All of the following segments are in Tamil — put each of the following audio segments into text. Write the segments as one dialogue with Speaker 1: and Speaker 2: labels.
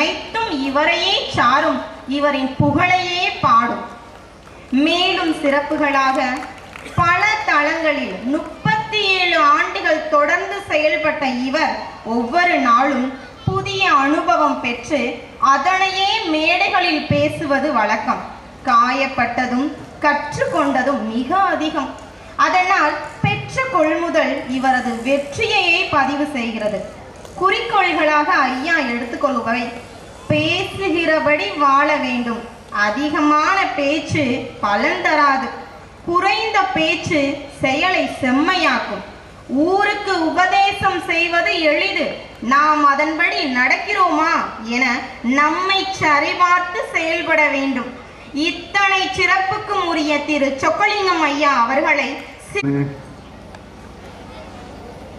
Speaker 1: அனைத்தும் இவரையே சாரும் இவரின் புகழையே பாடும். மேலும் சிறப்புகளாக பல தளங்களில் முப்பத்தி ஏழு ஆண்டுகள் தொடர்ந்து செயல்பட்ட இவர் ஒவ்வொரு நாளும் புதிய அனுபவம் பெற்று அதனையே மேடைகளில் பேசுவது வழக்கம். காயப்பட்டதும் கற்றுக்கொண்டதும் மிக அதிகம். அதனால் பெற்ற கொள்முதல் இவரது வெற்றியையே பதிவு செய்கிறது. குறிக்கோள்களாக ஐயா எடுத்துக்கொள்பவை பேசுகிறபடி வாழ வேண்டும். அதிகமான பேச்சு பலன் தராது. குறைந்த பேச்சு செயலை செம்மையாக்கும். ஊருக்கு உபதேசம் செய்வது எளிது. நாம் அதன்படி நடக்கிறோமா என நம்மை சரிபார்த்து செயல்பட வேண்டும். இத்தனை சிறப்புக்கும் உரிய திரு சொக்கலிங்கம் ஐயா அவர்களை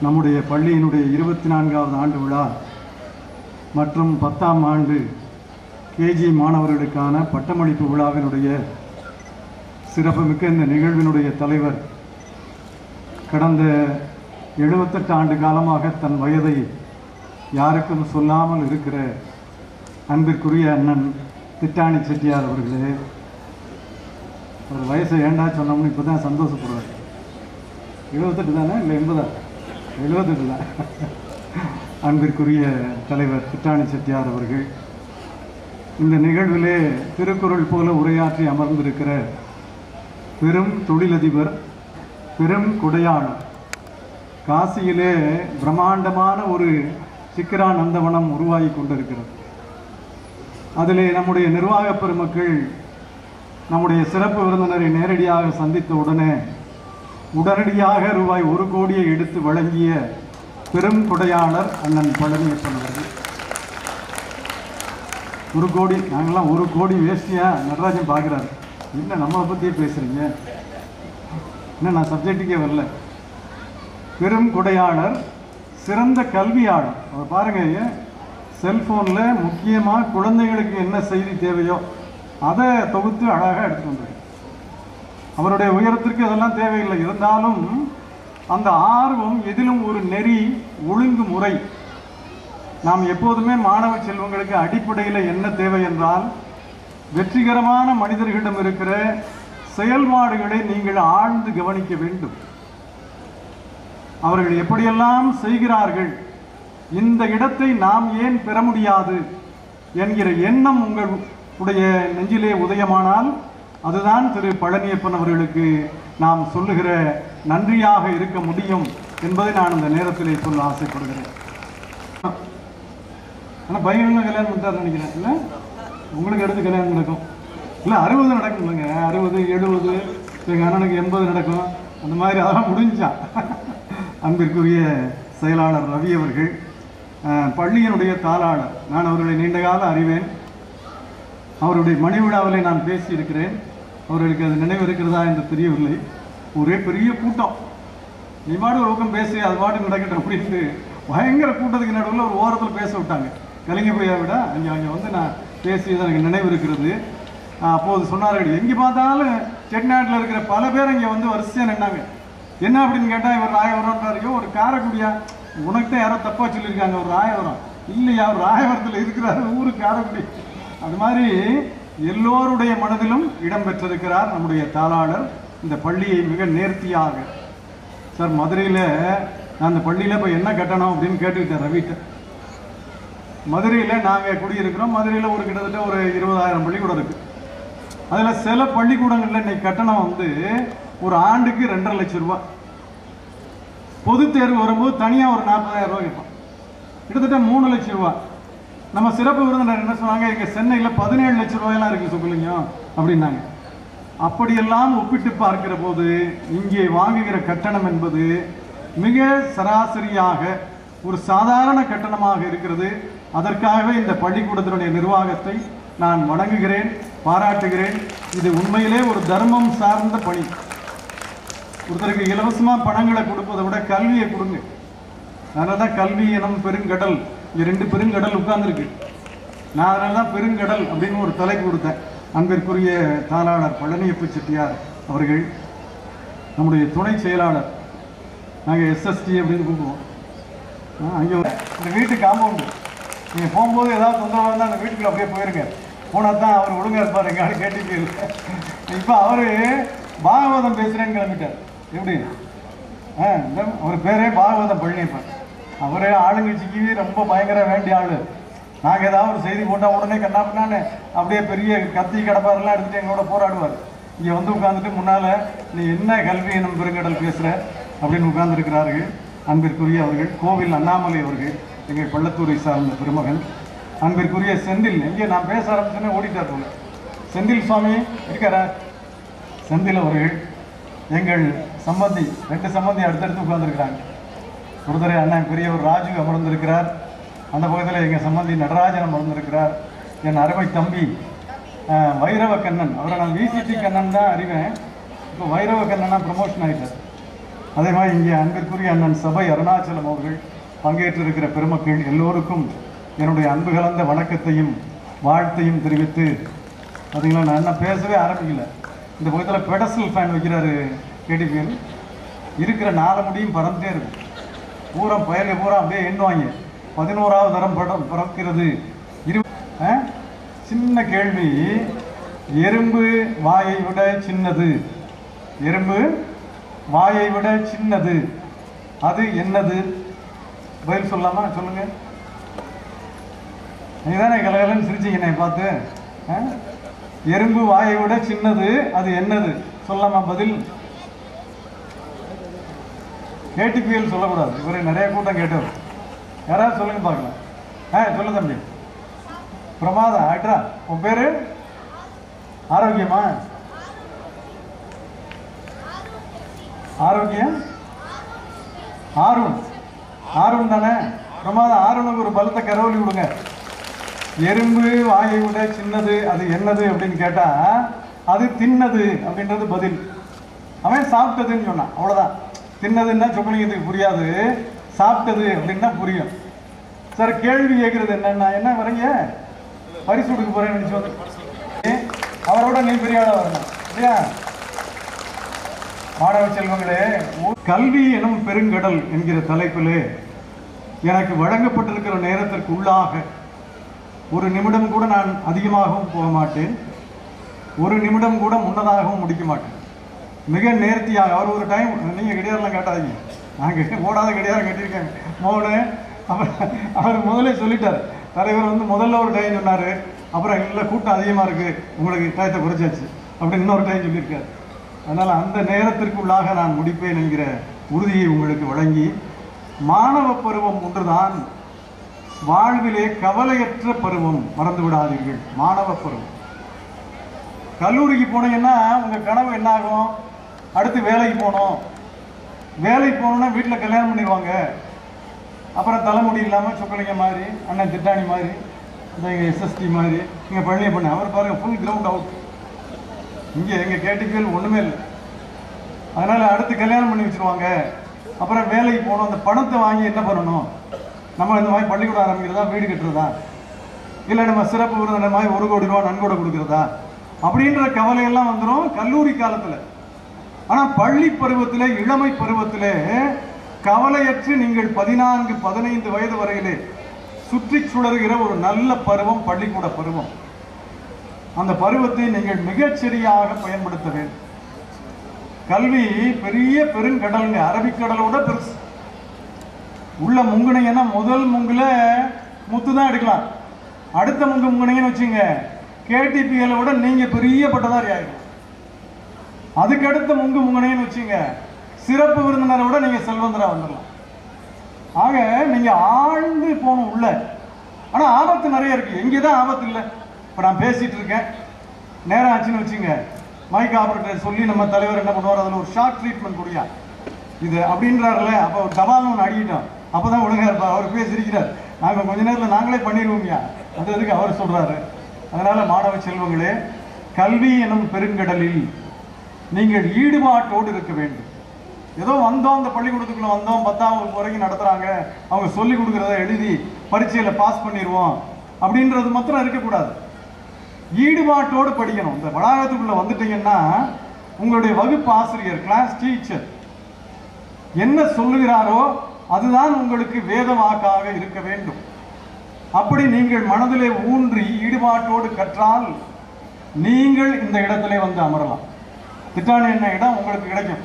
Speaker 2: நம்முடைய பள்ளியினுடைய இருபத்தி நான்காவது ஆண்டு விழா மற்றும் பத்தாம் ஆண்டு கேஜி மாணவர்களுக்கான பட்டமளிப்பு விழாவினுடைய சிறப்புமிக்க இந்த நிகழ்வினுடைய தலைவர் கடந்த எழுபத்தெட்டு ஆண்டு காலமாக தன் வயதை யாருக்கும் சொல்லாமல் இருக்கிற அன்பிற்குரிய அண்ணன் திட்டாணி செட்டியார் அவர்களே அவர் வயசை ஏண்டா சொன்னோம்னு இப்போ தான் சந்தோஷப்படுவார் எழுபத்தெட்டு தானே? இல்லை எண்பதா? எழுபத்தெட்டு தான் அன்பிற்குரிய தலைவர் திட்டாணி செட்டியார் அவர்கள் இந்த நிகழ்விலே திருக்குறள் போல உரையாற்றி அமர்ந்திருக்கிற பெரும் தொழிலதிபர் பெரும் குடையாளர் காசியிலே பிரம்மாண்டமான ஒரு சிக்கரா நந்தவனம் உருவாகி கொண்டிருக்கிறது. அதிலே நம்முடைய நிர்வாக பெருமக்கள் நம்முடைய சிறப்பு விருந்தினரை நேரடியாக சந்தித்த உடனே உடனடியாக ரூபாய் ஒரு கோடியை எடுத்து வழங்கிய பெரும் கொடையாளர் அண்ணன் பழனியப்பன் அவர்கள். ஒரு கோடி நாங்களாம் ஒரு கோடி வேஸ்டியாக நடராஜன் பார்க்குறாரு என்ன நம்மளை பற்றியே பேசுகிறீங்க என்ன நான் சப்ஜெக்ட்டுக்கே வரல. பெரும் கொடையாளர் சிறந்த கல்வியாளர். அவர் பாருங்க செல்ஃபோனில் முக்கியமாக குழந்தைகளுக்கு என்ன செய்தி தேவையோ அதை தொகுத்து அழகாக எடுத்துகிட்டு வந்தார் அவருடைய உயரத்திற்கு அதெல்லாம் தேவையில்லை. இருந்தாலும் அந்த ஆர்வம் எதிலும் ஒரு நெறி ஒழுங்கு முறை. நாம் எப்போதுமே மாணவ செல்வங்களுக்கு அடிப்படையில் என்ன தேவை என்றால் வெற்றிகரமான மனிதர்களிடம் இருக்கிற செயல்பாடுகளை நீங்கள் ஆழ்ந்து கவனிக்க வேண்டும். அவர்கள் எப்படியெல்லாம் செய்கிறார்கள் இந்த இடத்தை நாம் ஏன் பெற முடியாது என்கிற எண்ணம் உங்கள் உடைய நெஞ்சிலே உதயமானால் அதுதான் திரு பழனியப்பன் அவர்களுக்கு நாம் சொல்லுகிற நன்றியாக இருக்க முடியும் என்பதை நான் இந்த நேரத்திலே சொல்ல ஆசைப்படுகிறேன். ஆனால் பையனும் கல்யாணம் பண்ணிட்டார் நினைக்கிறேன். இல்லை? உங்களுக்கு எடுத்து கல்யாணம் நடக்கும். இல்லை அறுபது நடக்கும் இல்லைங்க அறுபது எழுபது எங்கள் அண்ணனுக்கு எண்பது நடக்கும். அந்த மாதிரி அதெல்லாம் முடிஞ்சா. அன்பிற்குரிய செயலாளர் ரவி அவர்கள் பள்ளியினுடைய தாளாளர். நான் அவர்களை நீண்ட காலம் அறிவேன். அவருடைய மணி விழாவிலே நான் பேசியிருக்கிறேன். அவர்களுக்கு அது நினைவு இருக்கிறதா என்று தெரியவில்லை. ஒரே பெரிய கூட்டம். நீ பாட்டு ஒரு பக்கம் பேசி அது பாட்டு நடக்கட்டும் அப்படின்ட்டு பயங்கர கூட்டத்துக்கு நடுவில் ஒரு ஓரத்தில் பேச விட்டாங்க. கலிங்க போயா விட அங்கே அங்கே வந்து நான் பேசியது எனக்கு நினைவு இருக்கிறது. அப்போது சொன்னார்கள் எங்கே பார்த்தாலும் செட்டிநாட்டில் இருக்கிற பல பேர் இங்கே வந்து வரிசையாக நின்னாங்க. என்ன அப்படின்னு கேட்டால் இவர் ராயவரம்ன்றாரையோ ஒரு காரைக்குடியா? உனக்கு தான் யாரோ தப்பாக சொல்லியிருக்காங்க ஒரு ராயவரம். இல்லையா அவர் ராயவரத்தில் இருக்கிறாரு ஊரு காரைக்குடி. அது மாதிரி எல்லோருடைய மனதிலும் இடம் பெற்றிருக்கிறார் நம்முடைய தாளாளர். இந்த பள்ளியை மிக நேர்த்தியாக. சார் மதுரையில் நான் அந்த பள்ளியில் இப்போ என்ன கட்டணும் அப்படின்னு கேட்டுக்கிட்டேன் ரவிட்ட. மதுரையில் நாங்கள் குடியிருக்கிறோம். மதுரையில் ஒரு கிட்டத்தட்ட ஒரு இருபதாயிரம் பள்ளிக்கூடம் இருக்குது அதில் சில பள்ளிக்கூடங்களில் இன்னைக்கு கட்டணம் வந்து ஒரு ஆண்டுக்கு ரெண்டரை லட்சம் ரூபா. பொதுத் தேர்வு வரும்போது தனியாக ஒரு நாற்பதாயிரம் ரூபாய் கேட்பான். கிட்டத்தட்ட மூணு லட்சம் ரூபா. நம்ம சிறப்பு விருந்தினர் என்ன சொன்னாங்க? இங்கே சென்னையில் பதினேழு லட்ச ரூபாயெல்லாம் இருக்குது சொல்லுங்க அப்படின்னாங்க. அப்படியெல்லாம் ஒப்பிட்டு பார்க்கிற போது இங்கே வாங்குகிற கட்டணம் என்பது மிக சராசரியாக ஒரு சாதாரண கட்டணமாக இருக்கிறது. அதற்காகவே இந்த பள்ளிக்கூடத்தினுடைய நிர்வாகத்தை நான் வணங்குகிறேன் பாராட்டுகிறேன். இது உண்மையிலே ஒரு தர்மம் சார்ந்த பணி. ஒருத்தருக்கு இலவசமாக பணங்களை கொடுப்பதை விட கல்வியை கொடுங்க. அதனால தான் கல்வி எனும் பெருங்கடல். இது ரெண்டு பெருங்கடல் உட்கார்ந்துருக்கு. நான் அதனால தான் பெருங்கடல் அப்படின்னு ஒரு தலைப்பு கொடுத்தேன். அன்பிற்குரிய தாளாளர் பழனியப்ப செட்டியார் அவர்கள் நம்முடைய துணை செயலாளர். நாங்கள் எஸ்எஸ்டி அப்படின்னு கூப்பிடுவோம். ஆ, அங்கே இந்த வீட்டு காம்பவுண்டு. நீங்கள் போகும்போது ஏதாவது தொந்தரவாக இருந்தால் அந்த வீட்டுக்குள்ள அப்படியே போயிருங்க. போனால் தான் அவர் ஒழுங்காக இருப்பார் எங்காலும் இல்லை. இப்போ அவர் பாகவதம் பேசுகிறேன்னு கிளம்பிட்டார். எப்படி? ஆ அவர் பேரே பாகவதம் பழனியப்பன். அவரே ஆளுங்கட்சிக்கு ரொம்ப பயங்கர வேண்டிய ஆளு. நாங்கள் ஏதாவது ஒரு செய்தி போட்டால் உடனே கண்ணா பின்னான்னு அப்படியே பெரிய கத்தி கடப்பாரெல்லாம் எடுத்துட்டு எங்களோட போராடுவார். இங்கே வந்து உட்காந்துட்டு முன்னால் நீ என்ன கல்வி எனும் பெருங்கடல் பேசுகிற அப்படின்னு உட்கார்ந்திருக்கிறார்கள் அன்பிற்குரிய அவர்கள். கோவில் அண்ணாமலை அவர்கள் எங்கள் பள்ளத்தூரை சார்ந்த பெருமகன். அன்பிற்குரிய செந்தில் எங்கே நான் பேச ஆரம்பிச்சேன்னே ஓடிட்டார் போல. செந்தில் சுவாமி இருக்காரா? செந்தில் அவர்கள் எங்கள் சம்பந்தி ரெண்டு சம்பந்தி அடுத்தடுத்து உட்கார்ந்துருக்கிறாங்க. குருதரை அண்ணன் ராஜு அமர்ந்திருக்கிறார். அந்த பக்கத்தில் எங்கள் சம்பந்தி நடராஜன் அமர்ந்திருக்கிறார். என் அருமை தம்பி வைரவ கண்ணன். அவரை நான் விசிடி கண்ணன் தான் அறிவேன். இப்போ வைரவ கண்ணனா ப்ரமோஷன் ஆகிட்டார் அதே மாதிரி இங்கே அன்பிற்குரிய அண்ணன் சபை அருணாச்சலம் அவர்கள் பங்கேற்றிருக்கிற பெருமக்கள் எல்லோருக்கும் என்னுடைய அன்பு கலந்த வணக்கத்தையும் வாழ்த்தையும் தெரிவித்து பார்த்தீங்களா நான் என்ன பேசவே ஆரம்பிக்கல. இந்த பக்கத்தில் பெடசல் ஃபேன் வைக்கிறாரு கேடிபிஎல் இருக்கிற நாலு முடியும் பறந்துட்டே இருக்கும். பூரா பயலை பூரா அப்படியே எண்ணுவாங்க. பதினோராவது தரம் படம் பிறக்கிறது. இரு ஆ? சின்ன கேள்வி. எறும்பு வாயை விட சின்னது. எறும்பு வாயை விட சின்னது. அது என்னது? பதில் சொல்லலாமா? சொல்லுங்க. நீ தானே கலகலன்னு சிரிச்சிங்க நான் பார்த்து. ஆ? எறும்பு வாயை விட சின்னது அது என்னது? சொல்லாமா பதில்? கேட்டுக்குவியல் சொல்லக்கூடாது. இவரை நிறைய கூட்டம் கேட்டவர். யாராவது சொல்லுங்க பார்க்கலாம். ஆ சொல்லு தம்பி. பிரமாதம் ஆக்டரா உன் பேரு? ஆரோக்கியமா? ஆரோக்கியம்? ஆருண். ஆருண் தானே? பிரமாதம் ஆருணுக்கு ஒரு பலத்தை கரவலி விடுங்க எறும்பு வாயை விட சின்னது அது என்னது அப்படின்னு கேட்டால் அது தின்னது அப்படின்றது பதில். அவன் சாப்பிட்டதுன்னு சொன்னான். அவ்வளோதான் தின்னதுன்னா சொக்கலிங்கத்துக்கு புரியாது சாப்பிட்டது அப்படின்னா புரியும். சார் கேள்வி கேட்கறது என்னன்னா என்ன வரீங்க பரிசு கொடுக்க போறேன்னு நினைச்சு வந்து அவரோட நீ பெரிய வரணும் இல்லையா? மாணவ செல்வங்களே கல்வி எனும் பெருங்கடல் என்கிற தலைப்பிலே எனக்கு வழங்கப்பட்டிருக்கிற நேரத்திற்கு உள்ளாக ஒரு நிமிடம் கூட நான் அதிகமாகவும் போக மாட்டேன். ஒரு நிமிடம் கூட முன்னதாகவும் முடிக்க மாட்டேன். மிக நேர்த்தியாக அவர் ஒரு டைம் நீங்கள் கிடையாதுலாம் கேட்டாதீங்க. நான் ஓடாத கிடையாது கட்டியிருக்கேன். மோனு அவர் அவர் முதலே சொல்லிட்டார். தலைவர் வந்து முதல்ல ஒரு டைம் சொன்னார். அப்புறம் இல்லை கூட்டம் அதிகமாக இருக்குது உங்களுக்கு டயத்தை குறைச்சாச்சு அப்படின்னு இன்னொரு டைம் சொல்லியிருக்காரு. அதனால் அந்த நேரத்திற்குள்ளாக நான் முடிப்பேன் என்கிற உறுதியை உங்களுக்கு வழங்கி மாணவ பருவம் ஒன்றுதான். வாழ்விலே கவலையற்ற பருவம் மறந்து விடாதீர்கள். மாணவ பருவம். கல்லூரிக்கு போனீங்கன்னா உங்க கனவு என்னாகும்? அடுத்து வேலைக்கு போகணும். வேலைக்கு போகணும்னா வீட்டில் கல்யாணம் பண்ணிடுவாங்க. அப்புறம் தலைமுடி இல்லாமல் சுக்கலிங்க மாதிரி அண்ணன் திட்டாணி மாதிரி இந்த எங்கள் எஸ்எஸ்டி மாதிரி இங்கே பழனியை பண்ண அவர் பாருங்கள் ஃபுல் கிரவுண்ட் அவுட் இங்கே எங்கள் கேட்டுக்கல் ஒன்றுமே இல்லை. அதனால் அடுத்து கல்யாணம் பண்ணி வச்சிருவாங்க. அப்புறம் வேலைக்கு போகணும் அந்த பணத்தை வாங்கி என்ன பண்ணணும்? நம்ம இந்த மாதிரி பள்ளிக்கூடம் ஆரம்பிக்கிறதா வீடு கட்டுறதா? இல்லை நம்ம சிறப்பு விருந்தினர் மாதிரி ஒரு கோடி ரூபா நன்கொடை கொடுக்குறதா? அப்படின்ற கவலையெல்லாம் வந்துடும் கல்லூரி காலத்தில். ஆனால் பள்ளி பருவத்தில் இளமை பருவத்தில் கவலையற்று நீங்கள் பதினான்கு பதினைந்து வயது வரையிலே சுற்றி சுழறுகிற ஒரு நல்ல பருவம் பள்ளிக்கூட பருவம். அந்த பருவத்தை நீங்கள் மிகச்சரியாக பயன்படுத்த வேண்டும். கல்வி பெரிய பெருங்கடலுங்க அரபிக்கடலோட பெருசு. உள்ள முங்குனீங்கன்னா முதல் முங்குல முத்து தான் எடுக்கலாம். அடுத்த முங்கு முங்குனீங்கன்னு வச்சுங்க கேடிபிஎல் விட நீங்க பெரிய பட்டதாரி அதுக்கு அடுத்த முங்கு முங்கனையும் வச்சுங்க. சிறப்பு விருந்தினரை விட நீங்க செல்வந்தரா வந்துடலாம் ஆக நீங்க ஆழ்ந்து போகணும் உள்ள. ஆனா ஆபத்து நிறைய இருக்கு. இங்கே தான் ஆபத்து இல்லை. இப்போ நான் பேசிட்டு இருக்கேன். நேரம் ஆச்சுன்னு வச்சுங்க. மைக் ஆபரேட்டர் சொல்லி நம்ம தலைவர் என்ன பண்ணுவார்? அதில் ஒரு ஷார்ட் ட்ரீட்மெண்ட் கொடுயா இது அப்படின்றாருல அப்போ ஒரு தபால் ஒன்று அடிக்கிட்டோம். அப்பதான் ஒழுங்கா இருப்பார். அவர் பேசியிருக்கிறார் நாங்கள் கொஞ்ச நேரத்தில் நாங்களே பண்ணிடுவோம்யா. அது இதுக்கு அவர் சொல்றாரு. அதனால மாணவ செல்வங்களே கல்வி எனும் பெருங்கடலில் நீங்கள் ஈடுபாட்டோடு இருக்க வேண்டும். ஏதோ வந்தோம் அந்த பள்ளிக்கூடத்துக்குள்ள வந்தோம் பத்தாம் வகுப்பு வரைக்கும் நடத்துறாங்க அவங்க சொல்லி கொடுக்குறத எழுதி பரீட்சையில பாஸ் பண்ணிடுவோம் அப்படின்றது மாத்திரம் இருக்கக்கூடாது. ஈடுபாட்டோடு படிக்கணும். இந்த வளாகத்துக்குள்ள வந்துட்டீங்கன்னா உங்களுடைய வகுப்பு ஆசிரியர் கிளாஸ் டீச்சர் என்ன சொல்லுகிறாரோ அதுதான் உங்களுக்கு வேதவாக்காக இருக்க வேண்டும். அப்படி நீங்கள் மனதிலே ஊன்றி ஈடுபாட்டோடு கற்றால் நீங்கள் இந்த இடத்திலே வந்து அமரலாம். திட்டாணி என்ன இடம்? உங்களுக்கு கிடைக்கும்.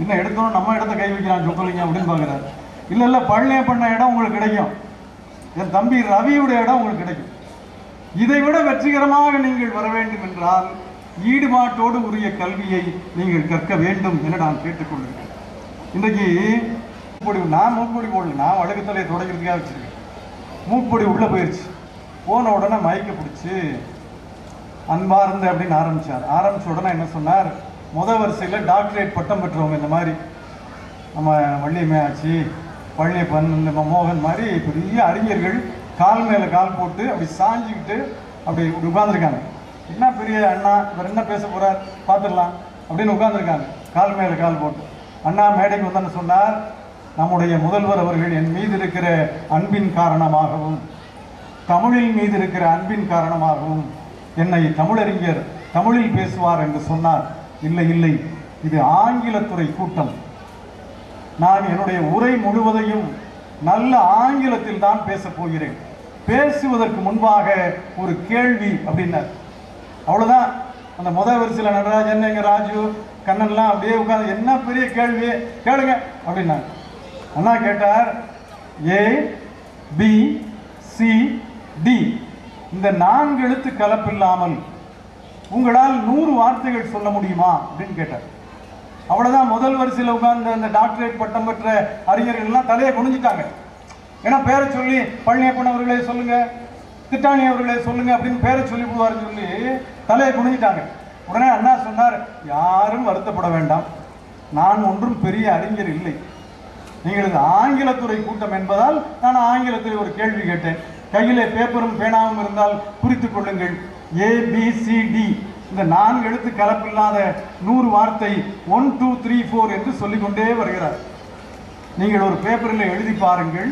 Speaker 2: இன்னும் எடுத்தோம் நம்ம இடத்த கை வைக்கிறான் சொக்கலிங்க அப்படின்னு பார்க்குறாரு. இல்லை இல்லை பழனிய பண்ண இடம் உங்களுக்கு கிடைக்கும். என் தம்பி ரவியுடைய இடம் உங்களுக்கு கிடைக்கும். இதை விட வெற்றிகரமாக நீங்கள் வர வேண்டும் என்றால் ஈடுபாட்டோடு உரிய கல்வியை நீங்கள் கற்க வேண்டும் என நான் கேட்டுக்கொள்கிறேன். இன்றைக்கு மூக்குப்பொடி நான் மூக்குப்பொடி போடல நான் வழக்கத்தலையை தொடங்கிறதுக்காக வச்சிருக்கேன் மூக்குப்பொடி உள்ளே போயிடுச்சு போன உடனே மயக்க பிடிச்சி அன்பார்ந்த அப்படின்னு ஆரம்பிச்சார். ஆரம்பித்த உடனே என்ன சொன்னார்? முத வரிசையில் டாக்டரேட் பட்டம் பெற்றவங்க இந்த மாதிரி. நம்ம வள்ளியம்மை ஆச்சு பழனியப்பன் இந்த மோகன் மாதிரி பெரிய அறிஞர்கள் கால் மேலே கால் போட்டு அப்படி சாஞ்சிக்கிட்டு அப்படி உட்காந்துருக்காங்க என்ன பெரிய அண்ணா இவர் என்ன பேச போகிறார் பார்த்துடலாம் அப்படின்னு உட்காந்துருக்காங்க கால் மேலே கால் போட்டு. அண்ணா மேடைக்கு வந்தேன்னு சொன்னார் நம்முடைய முதல்வர் அவர்கள் என் மீது இருக்கிற அன்பின் காரணமாகவும் தமிழின் மீது இருக்கிற அன்பின் காரணமாகவும் என்னை தமிழறிஞர் தமிழில் பேசுவார் என்று சொன்னார். இல்லை இல்லை இது ஆங்கிலத்துறை கூட்டம். நான் என்னுடைய உரை முழுவதையும் நல்ல ஆங்கிலத்தில் தான் பேசப் போகிறேன். பேசுவதற்கு முன்பாக ஒரு கேள்வி அப்படின்னார். அவ்வளோதான் அந்த முதல் வரிசையில் நடராஜன் எங்க ராஜு கண்ணன்லாம் அப்படியே உட்காந்து என்ன பெரிய கேள்வி? கேளுங்க அப்படின்னாங்க அண்ணா கேட்டார். ஏ பி சி டி இந்த நான்கு எழுத்து கலப்பில்லாமல் உங்களால் நூறு வார்த்தைகள் சொல்ல முடியுமா அப்படின்னு கேட்டார். அவ்வளவுதான் முதல் வரிசையில் உட்கார்ந்த அந்த டாக்டரேட் பட்டம் பெற்ற அறிஞர்கள் எல்லாம் தலையை குனிஞ்சிட்டாங்க. ஏன்னா பேரை சொல்லி பழனியப்பன் அவர்களே சொல்லுங்க திட்டாணி அவர்களே சொல்லுங்க அப்படின்னு பேரை சொல்லி விடுவாருன்னு சொல்லி தலையை குனிஞ்சிட்டாங்க. உடனே அண்ணா சொன்னார் யாரும் வருத்தப்பட வேண்டாம். நான் ஒன்றும் பெரிய அறிஞர் இல்லை. நீங்கள் ஆங்கிலத்துறை கூட்டம் என்பதால் நான் ஆங்கிலத்தில் ஒரு கேள்வி கேட்டேன். கையிலே பேப்பரும் பேனாவும் இருந்தால் குறித்து கொள்ளுங்கள். ஏபிசிடி இந்த நான்கு எழுத்து கலப்பில்லாத நூறு வார்த்தை ஒன் டூ த்ரீ ஃபோர் என்று சொல்லிக்கொண்டே வருகிறார். நீங்கள் ஒரு பேப்பரில் எழுதி பாருங்கள்.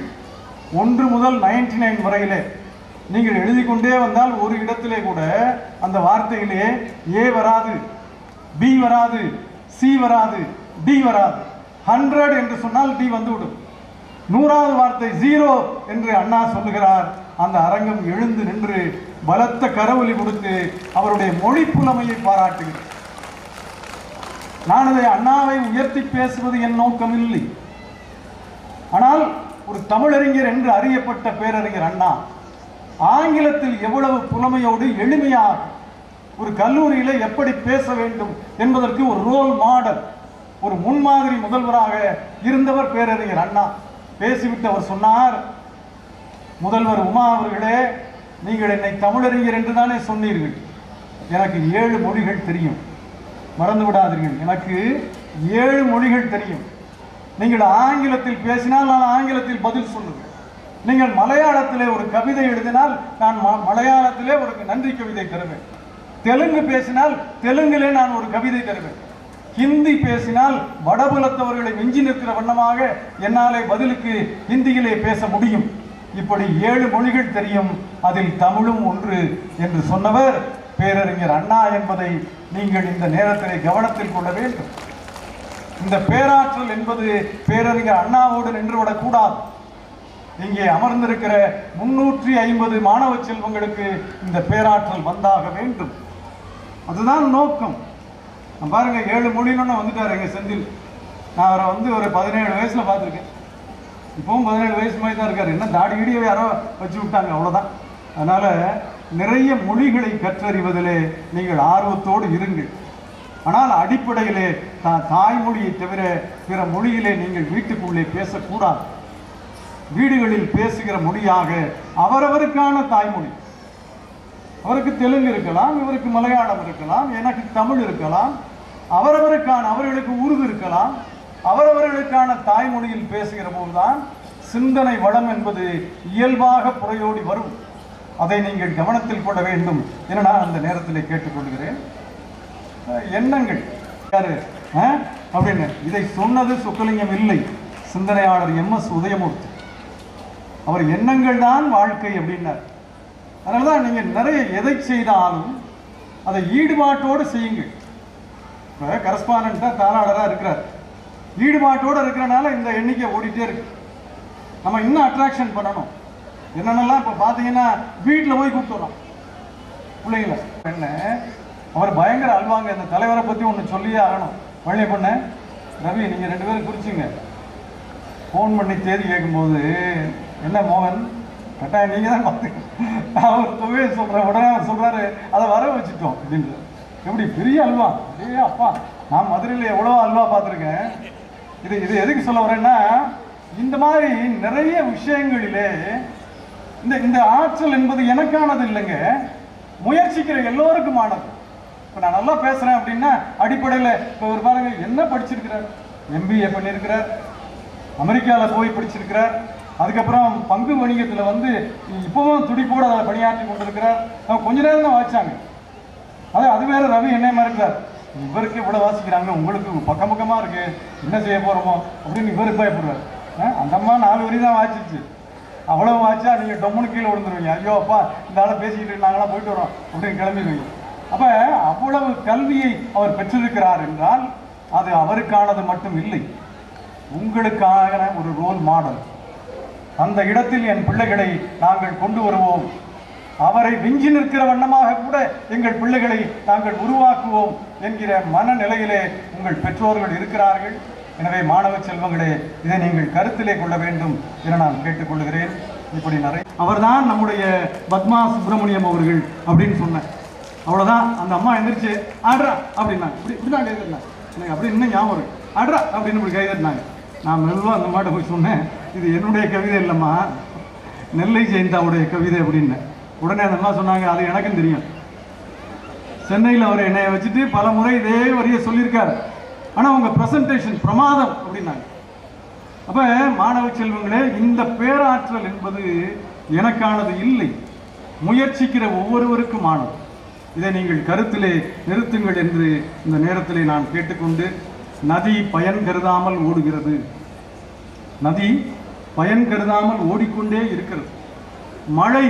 Speaker 2: ஒன்று முதல் நைன்டி நைன் வரையிலே நீங்கள் எழுதி கொண்டே வந்தால் ஒரு இடத்திலே கூட அந்த வார்த்தையிலே ஏ வராது பி வராது சி வராது டி வராது. ஹண்ட்ரட் என்று சொன்னால் டி வந்துவிடும். நூறாவது வார்த்தை ஜீரோ என்று அண்ணா சொல்லுகிறார். அந்த அரங்கம் எழுந்து நின்று பலத்த கரவொலி கொடுத்து அவருடைய மொழி புலமையை பாராட்டுகிறேன் நான் அதை அண்ணாவை உயர்த்தி பேசுவது என் நோக்கம் இல்லை ஆனால் ஒரு தமிழறிஞர் என்று அறியப்பட்ட பேரறிஞர் அண்ணா ஆங்கிலத்தில் எவ்வளவு புலமையோடு எளிமையாக ஒரு கல்லூரியில் எப்படி பேச வேண்டும் என்பதற்கு ஒரு ரோல் மாடல் ஒரு முன்மாதிரி முதல்வராக இருந்தவர் பேரறிஞர் அண்ணா. பேசிவிட்டு அவர் சொன்னார் முதல்வர் உமா அவர்களே நீங்கள் என்னை தமிழறிஞர் என்று தானே சொன்னீர்கள். எனக்கு ஏழு மொழிகள் தெரியும். மறந்து விடாதீர்கள். எனக்கு ஏழு மொழிகள் தெரியும். நீங்கள் ஆங்கிலத்தில் பேசினால் நான் ஆங்கிலத்தில் பதில் சொல்லுவேன். நீங்கள் மலையாளத்திலே ஒரு கவிதை எழுதினால் நான் மலையாளத்திலே ஒரு நன்றி கவிதை தருவேன். தெலுங்கு பேசினால் தெலுங்கிலே நான் ஒரு கவிதை தருவேன். ஹிந்தி பேசினால் வடபுலத்தவர்களை மிஞ்சி நிற்கிற வண்ணமாக என்னாலே பதிலுக்கு ஹிந்தியிலே பேச முடியும். இப்படி ஏழு மொழிகள் தெரியும் அதில் தமிழும் ஒன்று என்று சொன்னவர் பேரறிஞர் அண்ணா என்பதை நீங்கள் இந்த நேரத்திலே கவனத்தில் கொள்ள வேண்டும். இந்த பேராற்றல் என்பது பேரறிஞர் அண்ணாவோடு நின்றுவிடக் கூடாது இங்கே அமர்ந்திருக்கிற முன்னூற்றி ஐம்பது மாணவ செல்வங்களுக்கு இந்த பேராற்றல் வந்தாக வேண்டும். அதுதான் நோக்கம். பாருங்க ஏழு மொழின்னு வந்துட்டாரு எங்க செந்தில். நான் அவரை வந்து ஒரு பதினேழு வயசுல பார்த்துருக்கேன். இப்பவும் பதினேழு வயசு மாதிரி தான் இருக்காரு. என்ன தாடி கிடியோ யாரோ வச்சு விட்டாங்க. அவ்வளோதான் அதனால் நிறைய மொழிகளை கற்றறிவதிலே நீங்கள் ஆர்வத்தோடு இருங்கள் ஆனால் அடிப்படையிலே தா- தாய்மொழியை தவிர பிற மொழியிலே நீங்கள் வீட்டுக்குள்ளே பேசக்கூடாது. வீடுகளில் பேசுகிற மொழியாக அவரவருக்கான தாய்மொழி. அவருக்கு தெலுங்கு இருக்கலாம் இவருக்கு மலையாளம் இருக்கலாம் எனக்கு தமிழ் இருக்கலாம் அவரவருக்கான அவர்களுக்கு உருது இருக்கலாம் அவரவர்களுக்கான தாய்மொழியில் பேசுகிற போதுதான் சிந்தனை வளம் என்பது இயல்பாக புறையோடி வரும். அதை நீங்கள் கவனத்தில் கொள்ள வேண்டும் என நான் அந்த நேரத்தில் கேட்டுக்கொள்கிறேன். எண்ணங்கள். யாரு? அப்படின்னு. இதை சொன்னது சுக்கலிங்கம் இல்லை. சிந்தனையாளர் எம் எஸ் உதயமூர்த்தி. அவர் எண்ணங்கள் தான் வாழ்க்கை அப்படின்னார். அதனால தான் நீங்கள் நிறைய எதை செய்தாலும் அதை ஈடுபாட்டோடு செய்யுங்கள். இப்போ கரஸ்பாண்டாக தாளாளராக இருக்கிறார். ஈடுபாட்டோடு இருக்கிறனால இந்த எண்ணிக்கை ஓடிட்டே இருக்கு. நம்ம இன்னும் அட்ராக்ஷன் பண்ணணும். என்னென்னலாம் இப்போ பார்த்தீங்கன்னா வீட்டில் போய் கூப்பிட்டுறோம். பிள்ளைங்கள. பெண்ணு அவர் பயங்கர அல்வாங்க. இந்த தலைவரை பற்றி ஒன்று சொல்லியே ஆகணும். வழியை பண்ண? ரவி நீங்கள் ரெண்டு பேரும் குறிச்சிங்க. ஃபோன் பண்ணி தேதி கேட்கும்போது என்ன மோகன்? கட்டாயம் நீங்கள் தான் பார்த்து அவர் தொகையை சொல்கிற உடனே அவர் சொல்கிறாரு அதை வர வச்சுட்டோம். அப்படின்ட்டு எப்படி? பெரிய அல்வா. ஏ அப்பா நான் மதுரையில் எவ்வளோ அல்வா பார்த்துருக்கேன் இது இது எதுக்கு சொல்ல வரேன்னா இந்த மாதிரி நிறைய விஷயங்களிலே இந்த இந்த ஆற்றல் என்பது எனக்கானது இல்லைங்க. முயற்சிக்கிற எல்லோருக்குமானது. இப்போ நான் நல்லா பேசுகிறேன் அப்படின்னா அடிப்படையில் இப்போ ஒரு பாருங்க என்ன படிச்சிருக்கிறார்? எம்பிஏ பண்ணியிருக்கிறார் அமெரிக்காவில் போய் படிச்சிருக்கிறார். அதுக்கப்புறம் பங்கு வணிகத்தில் வந்து இப்போவும் துடிப்போடு அதை பணியாற்றி கொண்டிருக்கிறார். அவங்க கொஞ்ச நேரம் தான் வாய்ச்சாங்க. அது அது வேற ரவி என்ன மாதிரி இருக்கிறார் இவருக்கு இவ்வளவு வாசிக்கிறாங்க உங்களுக்கு பக்கம் பக்கமா இருக்கு. என்ன செய்ய போறோமோ அப்படின்னு இவர் பயப்படுவார் அந்த அம்மா நாலு வரி தான் வாசிச்சு. அவ்வளவு வாச்சா நீங்க டொம்முன்னு கீழே விழுந்துருவீங்க. ஐயோ அப்பா இந்த ஆளை பேசிக்கிட்டு நாங்களாம் போயிட்டு வரோம் அப்படின்னு கிளம்பிடுவீங்க. அப்ப அவ்வளவு கல்வியை அவர் பெற்றிருக்கிறார் என்றால் அது அவருக்கானது மட்டும் இல்லை. உங்களுக்கான ஒரு ரோல் மாடல் அந்த இடத்தில் என் பிள்ளைகளை நாங்கள் கொண்டு வருவோம். அவரை விஞ்சி நிற்கிற வண்ணமாக கூட எங்கள் பிள்ளைகளை நாங்கள் உருவாக்குவோம் என்கிற மனநிலையிலே உங்கள் பெற்றோர்கள் இருக்கிறார்கள். எனவே மாணவ செல்வங்களே இதை நீங்கள் கருத்திலே கொள்ள வேண்டும் என நான் கேட்டுக்கொள்கிறேன். இப்படி நிறைய அவர்தான் நம்முடைய பத்மா சுப்பிரமணியம் அவர்கள் அப்படின்னு சொன்னேன். அவ்வளோதான் அந்த அம்மா எந்திரிச்சு ஆடுறா அப்படின்னா இப்படி இப்படி தான் கைதட்டினாங்க எனக்கு அப்படி இன்னும் ஞாபகம் இருக்கு ஆடுறா அப்படின்னு இப்படி கைதட்டினாங்க நான் மெதுவாக அந்த மாட்டை போய் சொன்னேன் இது என்னுடைய கவிதை இல்லைம்மா. நெல்லை ஜெயந்தாவுடைய கவிதை அப்படின்னேன். உடனே அதெல்லாம் சொன்னாங்க. அது எனக்கும் தெரியும். சென்னையில் அவர் என்னை வச்சுட்டு பல முறை இதே வரிய சொல்லியிருக்காரு. ஆனால் உங்கள் ப்ரெசன்டேஷன் பிரமாதம் அப்படின்னாங்க. அப்போ மாணவ செல்வங்களே இந்த பேராற்றல் என்பது எனக்கானது இல்லை. முயற்சிக்கிற ஒவ்வொருவருக்குமானது இதை நீங்கள் கருத்திலே நிறுத்துங்கள் என்று இந்த நேரத்திலே நான் கேட்டுக்கொண்டு நதி பயன் கருதாமல் ஓடுகிறது. நதி பயன் கருதாமல் ஓடிக்கொண்டே இருக்கிறது. மழை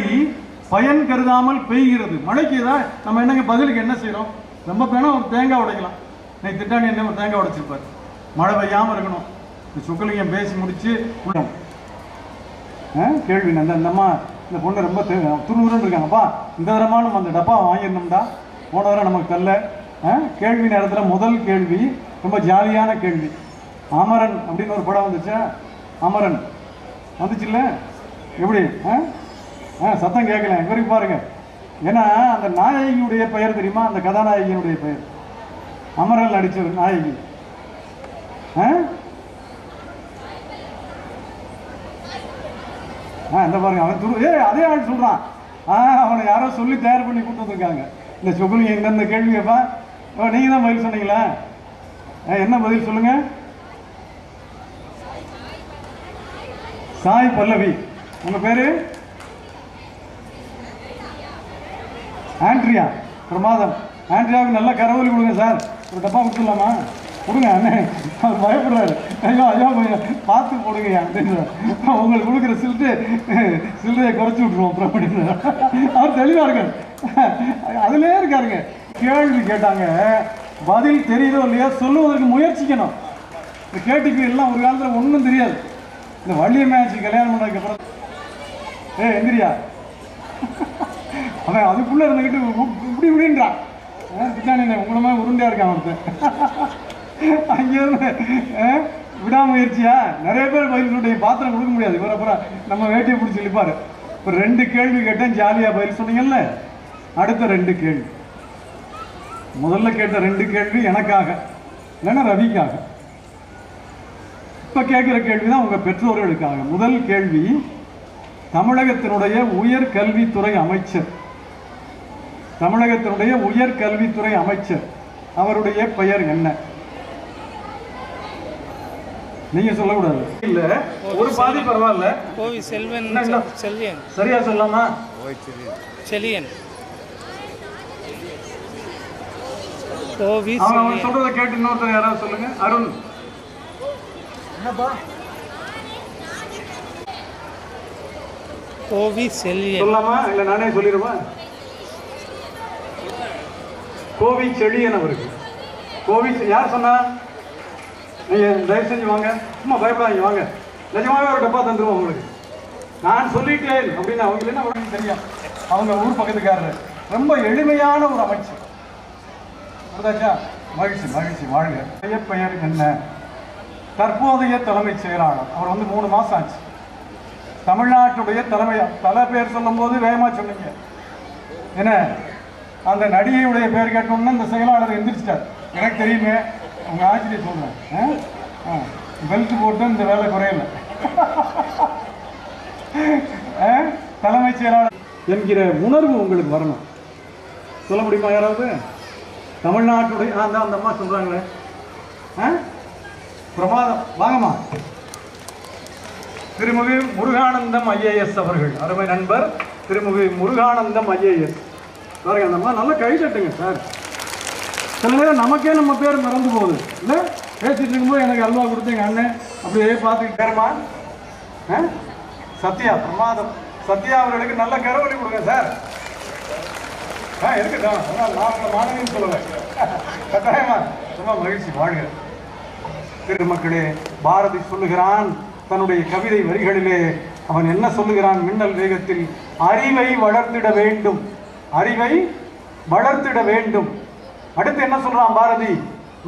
Speaker 2: பயன் கருதாமல் பெய்கிறது. மழைக்கு தான் நம்ம என்னங்க பதிலுக்கு என்ன செய்கிறோம் ரொம்ப பேனா ஒரு தேங்காய் உடைக்கலாம். இன்னைக்கு திட்டாணி என்ன ஒரு தேங்காய் உடைச்சிருப்பார். மழை பெய்யாமல் இருக்கணும். இந்த சுக்கலிங்கம் பேசி முடிச்சு உள்ளோம் ஆ, கேள்வி அந்த இந்த அம்மா இந்த பொண்ணு ரொம்ப தெ- இருக்காங்கப்பா இந்த தரமா நம்ம அந்த டப்பா வாங்கிடணும்டா. போன வாரம் நமக்கு தரல. ஆ, கேள்வி நேரத்தில் முதல் கேள்வி ரொம்ப ஜாலியான கேள்வி. அமரன் அப்படின்னு ஒரு படம் வந்துச்சா? அமரன். வந்துச்சுல்ல? எப்படி? ஆ? சத்தம் கேட்கல இவருக்கு பாருங்க. ஏன்னா அந்த நாயகியுடைய பெயர் தெரியுமா? அந்த கதாநாயகியினுடைய பெயர். அமரல் நடிச்ச நாயகி. ஆ? இந்த பாருங்க அவன் துரு ஏ அதே ஆள் சொல்றான். ஆ அவனை யாரோ சொல்லி தயார் பண்ணி கூட்டு வந்திருக்காங்க. இந்த சொகுலி இந்த கேள்வி கேட்பா ஓ நீங்க தான் பதில் சொன்னீங்களா? ஆ, என்ன பதில் சொல்லுங்க? சாய் பல்லவி. உங்க பேரு? ஆண்ட்ரியா பிரமாதம். ஆண்ட்ரியாவுக்கு நல்ல கரவொலி கொடுங்க சார். ஒரு டப்பா கொடுத்துடலாமா? கொடுங்க அண்ணே. அவர் பயப்படுறாரு. ஐயோ ஐயோ ஐயோ, பார்த்து போடுங்க அப்படின்றார் உங்களுக்கு கொடுக்குற சில்ட்டு சில்லறையை குறைச்சி விட்ருவோம் அப்புறம் அப்படின்றார் அவர் தெளிவாக இருக்கார். அதுலேயே இருக்காருங்க. கேள்வி கேட்டாங்க. பதில் தெரியுதோ இல்லையோ சொல்லுவதற்கு முயற்சிக்கணும். இந்த கேட்டுக்கு எல்லாம் ஒரு காலத்தில் ஒன்றும் தெரியாது. இந்த வள்ளியம்மையாச்சி கல்யாணம் பண்ணதுக்கப்புறம் ஏ எந்திரியா. அவன் அதுக்குள்ளே இருந்துக்கிட்டு இப்படி இப்படின்றான் பின்னாடி உங்களை மாதிரி உருண்டையாக இருக்கான் ஒருத்தன் அங்கேருந்து விடாமுயற்சியா? நிறைய பேர் பதில் சொல்லிட்டு பாத்திரம் கொடுக்க முடியாது. இவர் அப்புறம் நம்ம வேட்டியை பிடிச்சி இழுப்பாரு. இப்போ ரெண்டு கேள்வி கேட்டேன் ஜாலியாக பயில் சொன்னீங்கல்ல? அடுத்த ரெண்டு கேள்வி. முதல்ல கேட்ட ரெண்டு கேள்வி எனக்காக இல்லைன்னா ரவிக்காக. இப்போ கேட்குற கேள்வி தான் உங்கள் பெற்றோர்களுக்காக. முதல் கேள்வி தமிழகத்தினுடைய உயர் கல்வித்துறை அமைச்சர். தமிழகத்தினுடைய உயர் கல்வித்துறை அமைச்சர். அவருடைய பெயர் என்ன? நீங்க சொல்லக்கூடாது. இல்ல ஒரு பாதி பரவாயில்ல.
Speaker 3: கோவி செல்வன்? செல்வியன்.
Speaker 2: சரியா சொல்லாமா
Speaker 3: செலியன். கோவி
Speaker 2: அவன் சொல்றத கேட்டு இன்னொருத்தர் யாராவது சொல்லுங்க. அருண். என்னப்பா?
Speaker 3: கோவி செல்வியன்.
Speaker 2: சொல்லலாமா? இல்ல நானே சொல்லிடுவா? கோவி செழியன் அவருக்கு கோவி யார் சொன்னா? நீங்கள் தயவு செஞ்சு வாங்க. சும்மா பயப்படாதீங்க வாங்க. நிஜமாவே ஒரு டப்பா தந்துருவோம் உங்களுக்கு. நான் சொல்லிட்டேன் அப்படின்னு அவங்க இல்லைன்னா அவங்களுக்கு தெரியும் அவங்க ஊர் பக்கத்துக்காரர். ரொம்ப எளிமையான ஒரு அமைச்சர் புரிதாச்சா மகிழ்ச்சி மகிழ்ச்சி. வாழ்க. பெயர் என்ன? தற்போதைய தலைமைச் செயலாளர். அவர் வந்து மூணு மாதம் ஆச்சு. தமிழ்நாட்டுடைய தலைமை தலை பேர் சொல்லும்போது வேகமாக சொன்னீங்க. என்ன? அந்த நடிகையுடைய பேர் கேட்டோம்னா இந்த செயலாளர் எந்திரிச்சிட்டார். எனக்கு தெரியுமே உங்க ஆட்சியை சொல்றேன். பெல்ட் போட்டு இந்த வேலை குறையல. ஆ? தலைமைச் செயலாளர் என்கிற உணர்வு உங்களுக்கு வரணும். சொல்ல முடியுமா யாராவது? தமிழ்நாட்டுடைய அந்த அந்த அம்மா சொல்றாங்களே. ஆ? பிரமாதம் வாங்கம்மா. திருமுகி முருகானந்தம் ஐஏஎஸ் அவர்கள். அருமை நண்பர் திருமுகி முருகானந்தம் ஐஏஎஸ். பாருங்க அந்த அம்மா நல்லா கை தட்டுங்க சார். சில நேரம் நமக்கே நம்ம பேர் மறந்து போகுது. இல்லை பேசிட்டு இருக்கும்போது எனக்கு அல்வா கொடுத்து எங்கள் அண்ணன் அப்படியே பார்த்துக்கிட்டு பேருமா ஆ? சத்யா பிரமாதம். சத்யா அவர்களுக்கு நல்ல கரவொலி கொடுங்க சார். ஆ இருக்கட்டும். அதான் நான் மாணவின்னு சொல்லுவேன் கட்டாயமா. ரொம்ப மகிழ்ச்சி வாழ்க. திருமக்களே பாரதி சொல்லுகிறான் தன்னுடைய கவிதை வரிகளிலே. அவன் என்ன சொல்லுகிறான்? மின்னல் வேகத்தில் அறிவை வளர்த்திட வேண்டும். அறிவை வளர்த்திட வேண்டும். அடுத்து என்ன சொல்றான் பாரதி?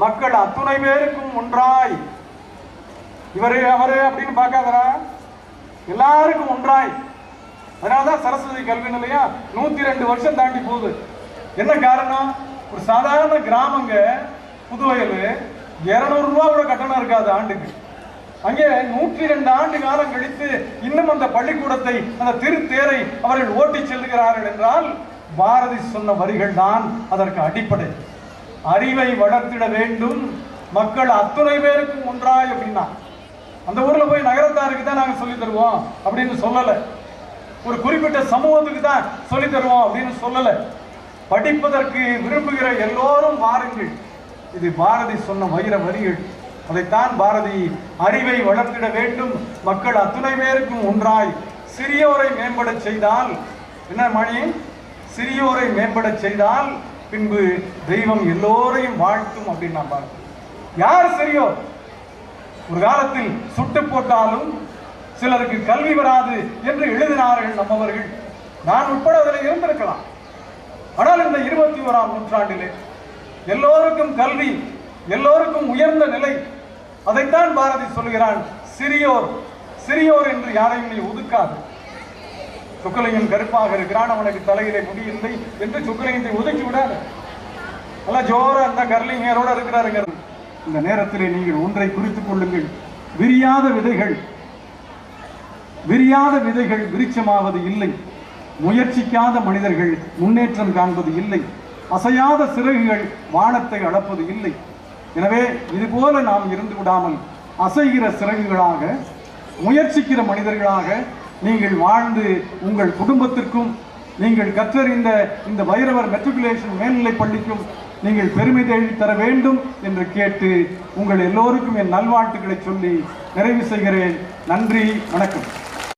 Speaker 2: மக்கள் அத்துணை பேருக்கும் ஒன்றாய். இவரு அவரு அப்படின்னு பார்க்காதரா எல்லாருக்கும் ஒன்றாய். அதனாலதான் சரஸ்வதி கல்வி நிலையம் நூத்தி ரெண்டு வருஷம் தாண்டி போகுது. என்ன காரணம்? ஒரு சாதாரண கிராமங்க புதுவயல் இருநூறு ரூபா கூட கட்டணம் இருக்காது ஆண்டுக்கு. அங்கே நூற்றி ரெண்டு ஆண்டு காலம் கழித்து இன்னும் அந்த பள்ளிக்கூடத்தை அந்த திருத்தேரை அவர்கள் ஓட்டிச் செல்கிறார்கள் என்றால் பாரதி சொன்ன வரிகள் தான் அதற்கு அடிப்படை. அறிவை வளர்த்திட வேண்டும். மக்கள் அத்துணை பேருக்கும் ஒன்றாய் அப்படின்னா அந்த ஊரில் போய் நகரத்தாருக்கு தான் நாங்கள் சொல்லி தருவோம் அப்படின்னு சொல்லலை. ஒரு குறிப்பிட்ட சமூகத்துக்கு தான் சொல்லி தருவோம் அப்படின்னு சொல்லலை. படிப்பதற்கு விரும்புகிற எல்லோரும் வாருங்கள். இது பாரதி சொன்ன வைர வரிகள். அதைத்தான் பாரதி அறிவை வளர்த்திட வேண்டும். மக்கள் அத்துணை பேருக்கும் ஒன்றாய் சிறியோரை மேம்படச் செய்தால். என்ன மணி? சிறியோரை மேம்படச் செய்தால் பின்பு தெய்வம் எல்லோரையும் வாழ்த்தும் அப்படின்னு நான் பார்க்கிறேன் யார் சிறியோர் ஒரு காலத்தில் சுட்டு போட்டாலும் சிலருக்கு கல்வி வராது என்று எழுதினார்கள் நம்மவர்கள். நான் உட்பட அதில் இருந்திருக்கலாம். ஆனால் இந்த இருபத்தி ஓராம் நூற்றாண்டிலே எல்லோருக்கும் கல்வி எல்லோருக்கும் உயர்ந்த நிலை. அதைத்தான் பாரதி சொல்கிறான் சிறியோர் சிறியோர் என்று யாரையும் நீ ஒதுக்காது. சுக்கலிங்கம் கருப்பாக இருக்கிறான். அவனுக்கு தலையிலே முடி இல்லை என்று சுக்கலிங்கத்தை ஒதுக்கி விடாது. நல்லா ஜோரா அந்த கர்லிங்கரோட இருக்கிறாருங்க. இந்த நேரத்திலே நீங்கள் ஒன்றை குறித்துக் கொள்ளுங்கள். விரியாத விதைகள். விரியாத விதைகள் விருட்சமாவது இல்லை. முயற்சிக்காத மனிதர்கள் முன்னேற்றம் காண்பது இல்லை. அசையாத சிறகுகள் வானத்தை அளப்பது இல்லை. எனவே இதுபோல நாம் இருந்து விடாமல் அசைகிற சிறகுகளாக முயற்சிக்கிற மனிதர்களாக நீங்கள் வாழ்ந்து உங்கள் குடும்பத்திற்கும் நீங்கள் கற்றறிந்த இந்த வைரவர் மெட்ரிகுலேஷன் மேல்நிலை பள்ளிக்கும் நீங்கள் பெருமை தேடி தர வேண்டும் என்று கேட்டு உங்கள் எல்லோருக்கும் என் நல்வாழ்த்துக்களை சொல்லி நிறைவு செய்கிறேன். நன்றி வணக்கம்.